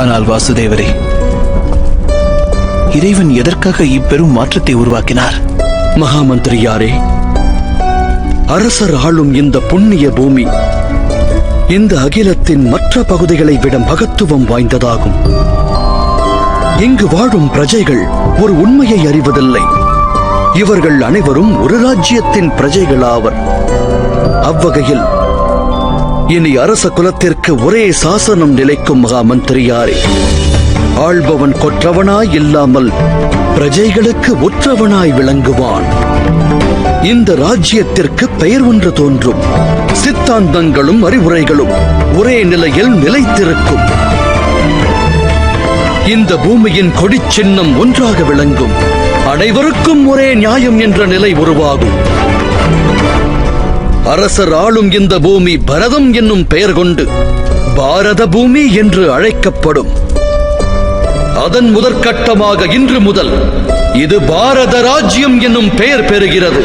ஆனால் வாசுதேவரே இறைவன் எதற்காக இப்பெரும் மாற்றத்தை உருவாக்கினார்? மகாமந்திரியாரே அரசர் ஆளும் இந்த புண்ணிய பூமி இந்த அகிலத்தின் மற்ற பகுதிகளை விட மகத்துவம் வாய்ந்ததாகும். இங்கு வாழும் பிரஜைகள் ஒரு உண்மையை அறிவதில்லை. இவர்கள் அனைவரும் ஒரு ராஜ்யத்தின் பிரஜைகளாவர். அவ்வகையில் இனி அரச குலத்திற்கு ஒரே சாசனம் நிலைக்கும் மகாமந்திரியாரே. ஆள்பவன் கொற்றவனாய் இல்லாமல் பிரஜைகளுக்கு ஒற்றவனாய் விளங்குவான். இந்த ராஜ்யத்திற்கு பெயர் ஒன்று தோன்றும். சித்தாந்தங்களும் அறிவுரைகளும் ஒரே நிலையில் நிலைத்திருக்கும். இந்த பூமியின் கொடிச்சின்னம் ஒன்றாக விளங்கும். அனைவருக்கும் ஒரே நியாயம் என்ற நிலை உருவாகும். அரசர் ஆளும் இந்த பூமி பரதம் என்னும் பெயர் கொண்டு பாரத பூமி என்று அழைக்கப்படும். அதன் முதற்கட்டமாக இன்று முதல் இது பாரத ராஜ்யம் என்னும் பெயர் பெறுகிறது.